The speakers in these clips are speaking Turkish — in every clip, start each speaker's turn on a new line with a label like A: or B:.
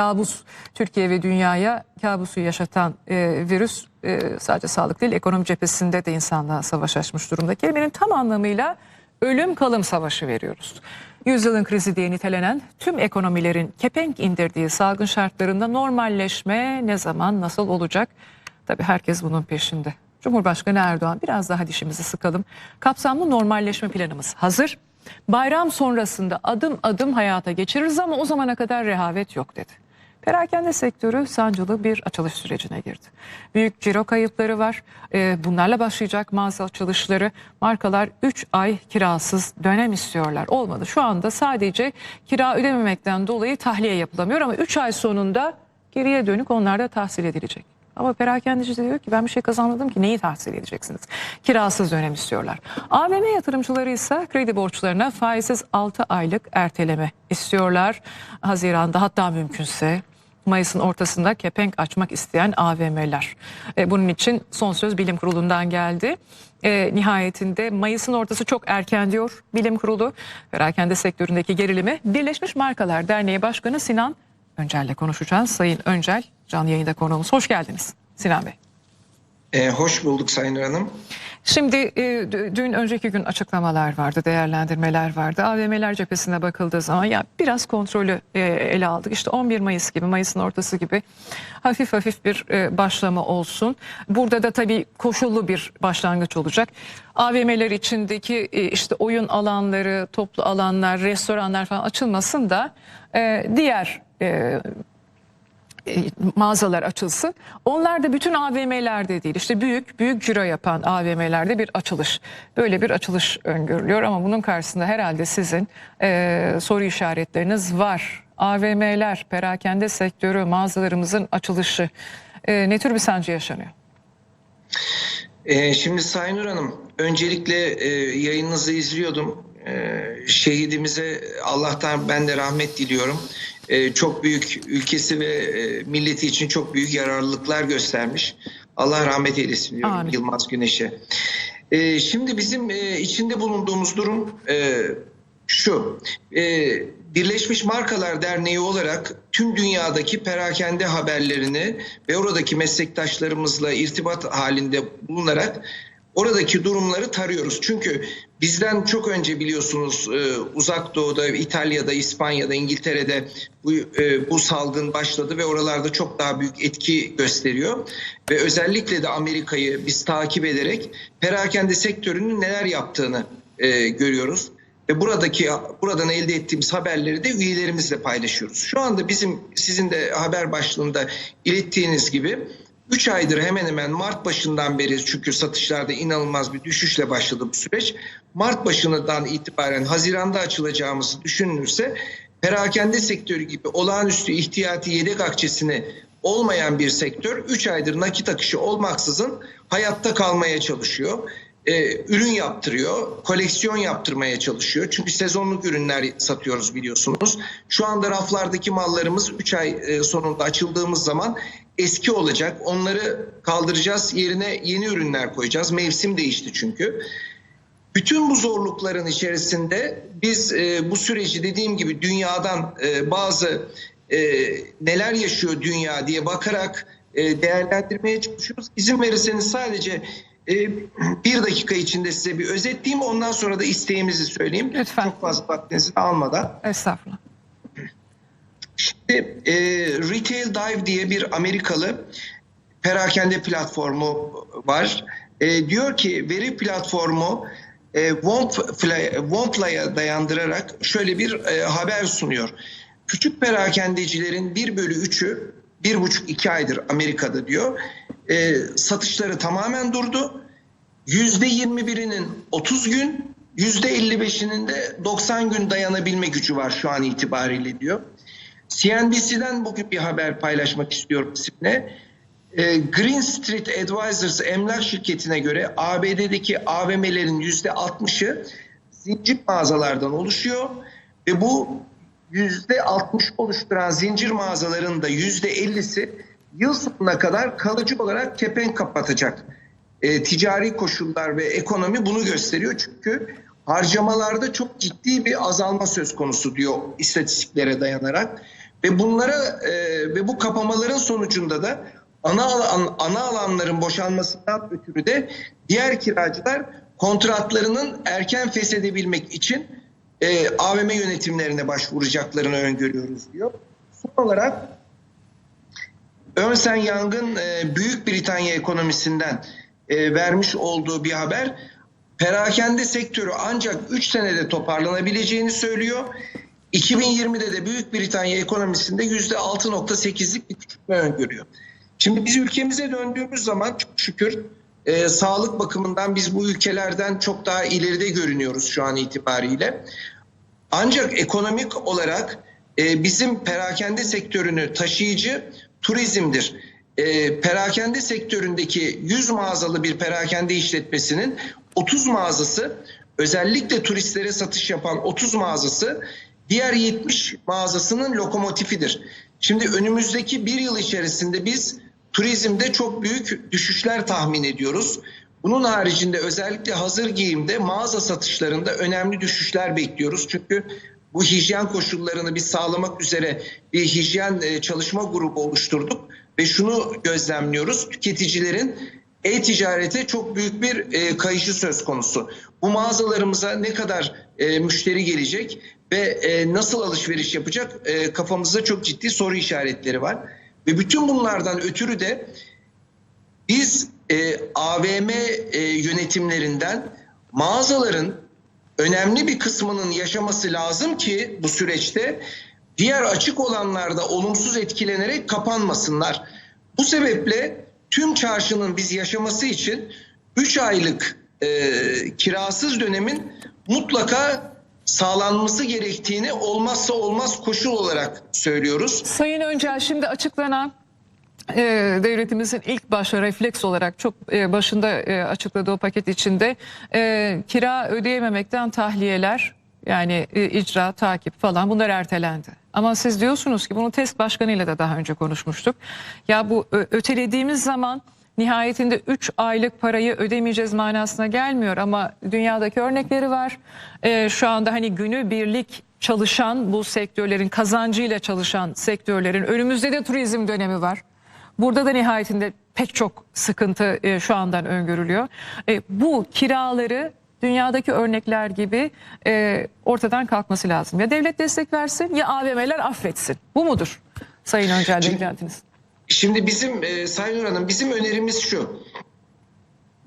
A: kabus Türkiye ve dünyaya kabusu yaşatan e, virüs e, sadece sağlık değil ekonomi cephesinde de insanlığa savaş açmış durumda. Kelimenin tam anlamıyla ölüm kalım savaşı veriyoruz. Yüzyılın krizi diye nitelenen tüm ekonomilerin kepenk indirdiği salgın şartlarında normalleşme ne zaman nasıl olacak? Tabii herkes bunun peşinde. Cumhurbaşkanı Erdoğan biraz daha dişimizi sıkalım. Kapsamlı normalleşme planımız hazır. Bayram sonrasında adım adım hayata geçiririz ama o zamana kadar rehavet yok dedi. Perakende sektörü sancılı bir açılış sürecine girdi. Büyük ciro kayıpları var. Ee, bunlarla başlayacak mağaza açılışları. Markalar 3 ay kirasız dönem istiyorlar. Olmadı. Şu anda sadece kira ödememekten dolayı tahliye yapılamıyor ama 3 ay sonunda geriye dönük onlar da tahsil edilecek. Ama perakendeci de diyor ki ben bir şey kazanmadım ki neyi tahsil edeceksiniz? Kirasız dönem istiyorlar. AVM yatırımcıları ise kredi borçlarına faizsiz 6 aylık erteleme istiyorlar. Haziran'da hatta mümkünse Mayıs'ın ortasında kepenk açmak isteyen AVM'ler. E, bunun için son söz bilim kurulundan geldi. E, nihayetinde Mayıs'ın ortası çok erken diyor bilim kurulu. Perakende sektöründeki gerilimi Birleşmiş Markalar Derneği Başkanı Sinan Öncel'le konuşacağız. Sayın Öncel canlı yayında konuğumuz. Hoş geldiniz Sinan Bey.
B: E, hoş bulduk Sayın Hanım.
A: Şimdi e, dün önceki gün açıklamalar vardı, değerlendirmeler vardı. AVM'ler cephesine bakıldığı zaman ya biraz kontrolü e, ele aldık. İşte 11 Mayıs gibi, Mayıs'ın ortası gibi hafif hafif bir e, başlama olsun. Burada da tabii koşullu bir başlangıç olacak. AVM'ler içindeki e, işte oyun alanları, toplu alanlar, restoranlar falan açılmasın da e, diğer e, mağazalar açılsın. Onlar da bütün AVM'lerde değil. İşte büyük büyük ciro yapan AVM'lerde bir açılış. Böyle bir açılış öngörülüyor ama bunun karşısında herhalde sizin e, soru işaretleriniz var. AVM'ler, perakende sektörü, mağazalarımızın açılışı e, ne tür bir sancı yaşanıyor?
B: E, şimdi Sayın Hanım, öncelikle e, yayınınızı izliyordum. E, şehidimize Allah'tan ben de rahmet diliyorum. E, çok büyük ülkesi ve e, milleti için çok büyük yararlılıklar göstermiş. Allah rahmet eylesin diyorum
A: Amin.
B: Yılmaz Güneş'e. E, şimdi bizim e, içinde bulunduğumuz durum e, şu. E, Birleşmiş Markalar Derneği olarak tüm dünyadaki perakende haberlerini ve oradaki meslektaşlarımızla irtibat halinde bulunarak oradaki durumları tarıyoruz. Çünkü bizden çok önce biliyorsunuz e, uzak doğuda, İtalya'da, İspanya'da, İngiltere'de bu, e, bu salgın başladı ve oralarda çok daha büyük etki gösteriyor. Ve özellikle de Amerika'yı biz takip ederek perakende sektörünün neler yaptığını e, görüyoruz. Ve buradaki buradan elde ettiğimiz haberleri de üyelerimizle paylaşıyoruz. Şu anda bizim sizin de haber başlığında ilettiğiniz gibi 3 aydır hemen hemen Mart başından beri çünkü satışlarda inanılmaz bir düşüşle başladı bu süreç. Mart başından itibaren Haziran'da açılacağımızı düşünülürse perakende sektörü gibi olağanüstü ihtiyati yedek akçesini olmayan bir sektör 3 aydır nakit akışı olmaksızın hayatta kalmaya çalışıyor e, ürün yaptırıyor, koleksiyon yaptırmaya çalışıyor. Çünkü sezonluk ürünler satıyoruz biliyorsunuz. Şu anda raflardaki mallarımız 3 ay e, sonunda açıldığımız zaman eski olacak. Onları kaldıracağız, yerine yeni ürünler koyacağız. Mevsim değişti çünkü. Bütün bu zorlukların içerisinde biz e, bu süreci dediğim gibi dünyadan e, bazı e, neler yaşıyor dünya diye bakarak e, değerlendirmeye çalışıyoruz. İzin verirseniz sadece e, bir dakika içinde size bir özetleyeyim. Ondan sonra da isteğimizi söyleyeyim.
A: Lütfen.
B: Çok fazla vaktinizi almadan.
A: Estağfurullah.
B: Şimdi e, Retail Dive diye bir Amerikalı perakende platformu var. E, diyor ki veri platformu e, Wompla'ya dayandırarak şöyle bir e, haber sunuyor. Küçük perakendecilerin 1 bölü 3'ü bir buçuk iki aydır Amerika'da diyor. E, satışları tamamen durdu. Yüzde 21'inin 30 gün, yüzde 55'inin de 90 gün dayanabilme gücü var şu an itibariyle diyor. CNBC'den bugün bir haber paylaşmak istiyorum sizinle. Ee, Green Street Advisors emlak şirketine göre ABD'deki AVM'lerin yüzde 60'ı zincir mağazalardan oluşuyor ve bu yüzde 60 oluşturan zincir mağazaların da yüzde 50'si yıl sonuna kadar kalıcı olarak kepenk kapatacak. Ee, ticari koşullar ve ekonomi bunu gösteriyor çünkü harcamalarda çok ciddi bir azalma söz konusu diyor istatistiklere dayanarak. Ve bunlara e, ve bu kapamaların sonucunda da ana alan, ana alanların boşalmasından ötürü de diğer kiracılar kontratlarının erken feshedebilmek için e, AVM yönetimlerine başvuracaklarını öngörüyoruz diyor. Son olarak Ernst Young'ın e, Büyük Britanya ekonomisinden e, vermiş olduğu bir haber perakende sektörü ancak 3 senede toparlanabileceğini söylüyor. 2020'de de Büyük Britanya ekonomisinde %6.8'lik bir küçülme öngörüyor. Şimdi biz ülkemize döndüğümüz zaman çok şükür e, sağlık bakımından biz bu ülkelerden çok daha ileride görünüyoruz şu an itibariyle. Ancak ekonomik olarak e, bizim perakende sektörünü taşıyıcı turizmdir. E, perakende sektöründeki 100 mağazalı bir perakende işletmesinin 30 mağazası özellikle turistlere satış yapan 30 mağazası diğer 70 mağazasının lokomotifidir. Şimdi önümüzdeki bir yıl içerisinde biz turizmde çok büyük düşüşler tahmin ediyoruz. Bunun haricinde özellikle hazır giyimde mağaza satışlarında önemli düşüşler bekliyoruz. Çünkü bu hijyen koşullarını biz sağlamak üzere bir hijyen e, çalışma grubu oluşturduk ve şunu gözlemliyoruz. Tüketicilerin e-ticarete çok büyük bir e, kayışı söz konusu. Bu mağazalarımıza ne kadar e, müşteri gelecek ve e, nasıl alışveriş yapacak e, kafamızda çok ciddi soru işaretleri var. Ve bütün bunlardan ötürü de biz e, AVM e, yönetimlerinden mağazaların önemli bir kısmının yaşaması lazım ki bu süreçte diğer açık olanlarda olumsuz etkilenerek kapanmasınlar. Bu sebeple tüm çarşının biz yaşaması için 3 aylık e, kirasız dönemin mutlaka sağlanması gerektiğini olmazsa olmaz koşul olarak söylüyoruz.
A: Sayın Öncel şimdi açıklanan e, devletimizin ilk başta refleks olarak çok e, başında e, açıkladığı paket içinde e, kira ödeyememekten tahliyeler yani e, icra, takip falan bunlar ertelendi. Ama siz diyorsunuz ki bunu test başkanıyla da daha önce konuşmuştuk. Ya bu ötelediğimiz zaman nihayetinde 3 aylık parayı ödemeyeceğiz manasına gelmiyor ama dünyadaki örnekleri var. Ee, şu anda hani günü birlik çalışan bu sektörlerin kazancıyla çalışan sektörlerin önümüzde de turizm dönemi var. Burada da nihayetinde pek çok sıkıntı e, şu andan öngörülüyor. E, bu kiraları dünyadaki örnekler gibi e, ortadan kalkması lazım. Ya devlet destek versin ya AVM'ler affetsin. Bu mudur Sayın Öncel beklentiniz?
B: Şimdi bizim e, Sayın Hanım bizim önerimiz şu.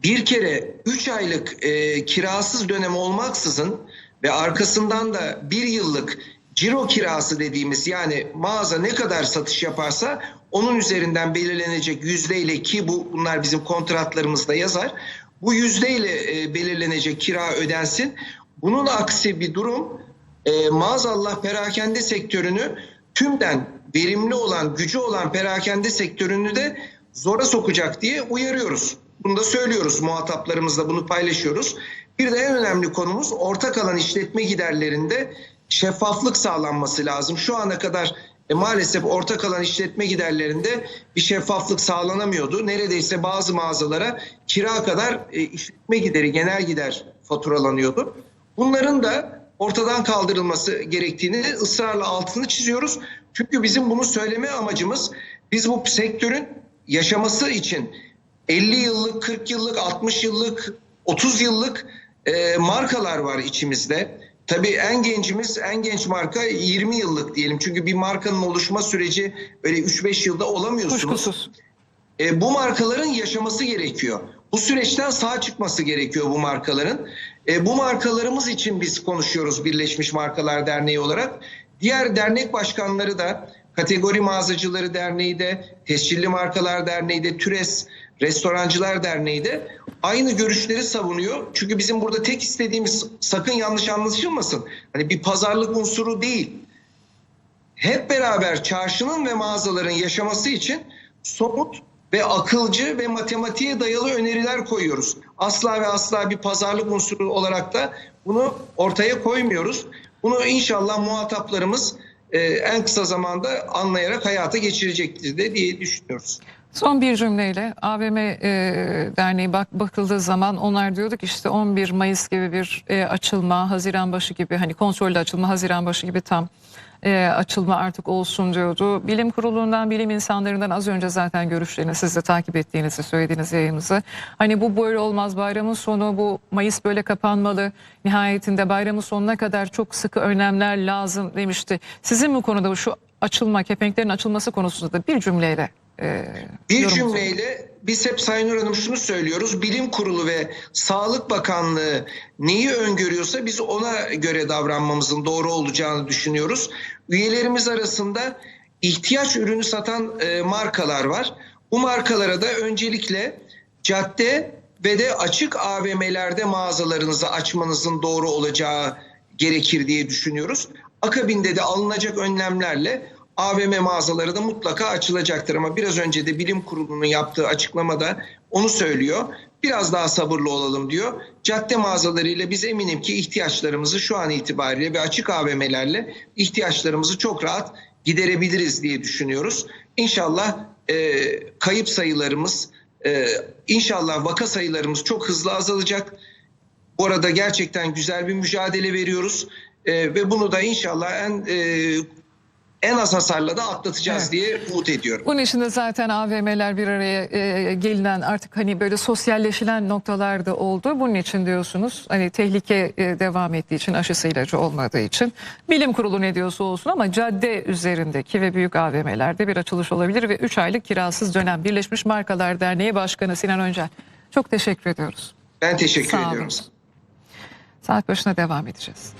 B: Bir kere 3 aylık e, kirasız dönem olmaksızın ve arkasından da bir yıllık ciro kirası dediğimiz yani mağaza ne kadar satış yaparsa onun üzerinden belirlenecek yüzdeyle ki bu bunlar bizim kontratlarımızda yazar. Bu yüzdeyle e, belirlenecek kira ödensin. Bunun aksi bir durum e, maazallah perakende sektörünü tümden verimli olan, gücü olan perakende sektörünü de zora sokacak diye uyarıyoruz. Bunu da söylüyoruz muhataplarımızla bunu paylaşıyoruz. Bir de en önemli konumuz ortak alan işletme giderlerinde şeffaflık sağlanması lazım. Şu ana kadar e, maalesef ortak alan işletme giderlerinde bir şeffaflık sağlanamıyordu. Neredeyse bazı mağazalara kira kadar e, işletme gideri, genel gider faturalanıyordu. Bunların da ortadan kaldırılması gerektiğini ısrarla altını çiziyoruz. Çünkü bizim bunu söyleme amacımız biz bu sektörün yaşaması için 50 yıllık, 40 yıllık, 60 yıllık, 30 yıllık e, markalar var içimizde. Tabii en gencimiz, en genç marka 20 yıllık diyelim. Çünkü bir markanın oluşma süreci öyle 3-5 yılda olamıyorsunuz.
A: Kuşkusuz.
B: E, bu markaların yaşaması gerekiyor. Bu süreçten sağ çıkması gerekiyor bu markaların. E, bu markalarımız için biz konuşuyoruz Birleşmiş Markalar Derneği olarak. Diğer dernek başkanları da Kategori Mağazacıları Derneği de, Tescilli Markalar Derneği de, TÜRES Restorancılar Derneği de aynı görüşleri savunuyor. Çünkü bizim burada tek istediğimiz sakın yanlış anlaşılmasın. Hani bir pazarlık unsuru değil hep beraber çarşının ve mağazaların yaşaması için somut ve akılcı ve matematiğe dayalı öneriler koyuyoruz. Asla ve asla bir pazarlık unsuru olarak da bunu ortaya koymuyoruz. Bunu inşallah muhataplarımız e, en kısa zamanda anlayarak hayata geçirecektir de diye düşünüyoruz.
A: Son bir cümleyle AVM e, derneği bak, bakıldığı zaman onlar diyorduk işte 11 Mayıs gibi bir e, açılma, Haziran başı gibi hani kontrollü açılma Haziran başı gibi tam e, açılma artık olsun diyordu. Bilim kurulundan, bilim insanlarından az önce zaten görüşlerini siz de takip ettiğinizi söylediğiniz yayımızı. Hani bu böyle olmaz bayramın sonu bu Mayıs böyle kapanmalı. Nihayetinde bayramın sonuna kadar çok sıkı önlemler lazım demişti. Sizin bu konuda şu açılma, kepenklerin açılması konusunda da bir cümleyle e,
B: Bir cümleyle biz hep Sayın Nur Hanım şunu söylüyoruz. Bilim Kurulu ve Sağlık Bakanlığı neyi öngörüyorsa biz ona göre davranmamızın doğru olacağını düşünüyoruz. Üyelerimiz arasında ihtiyaç ürünü satan e, markalar var. Bu markalara da öncelikle cadde ve de açık AVM'lerde mağazalarınızı açmanızın doğru olacağı gerekir diye düşünüyoruz. Akabinde de alınacak önlemlerle AVM mağazaları da mutlaka açılacaktır ama biraz önce de bilim kurulunun yaptığı açıklamada onu söylüyor. Biraz daha sabırlı olalım diyor. Cadde mağazalarıyla biz eminim ki ihtiyaçlarımızı şu an itibariyle ve açık AVM'lerle ihtiyaçlarımızı çok rahat giderebiliriz diye düşünüyoruz. İnşallah e, kayıp sayılarımız, e, inşallah vaka sayılarımız çok hızlı azalacak. Bu arada gerçekten güzel bir mücadele veriyoruz E, ve bunu da inşallah en e, en az hasarla da atlatacağız
A: Evet.
B: diye umut ediyorum.
A: Bunun içinde zaten AVM'ler bir araya e, gelinen artık hani böyle sosyalleşilen noktalarda oldu. Bunun için diyorsunuz hani tehlike e, devam ettiği için aşısı ilacı olmadığı için bilim kurulu ne diyorsa olsun ama cadde üzerindeki ve büyük AVM'lerde bir açılış olabilir ve 3 aylık kirasız dönem Birleşmiş Markalar Derneği Başkanı Sinan Öncel. Çok teşekkür ediyoruz.
B: Ben teşekkür
A: Sağ olun.
B: ediyorum.
A: Saat başına devam edeceğiz.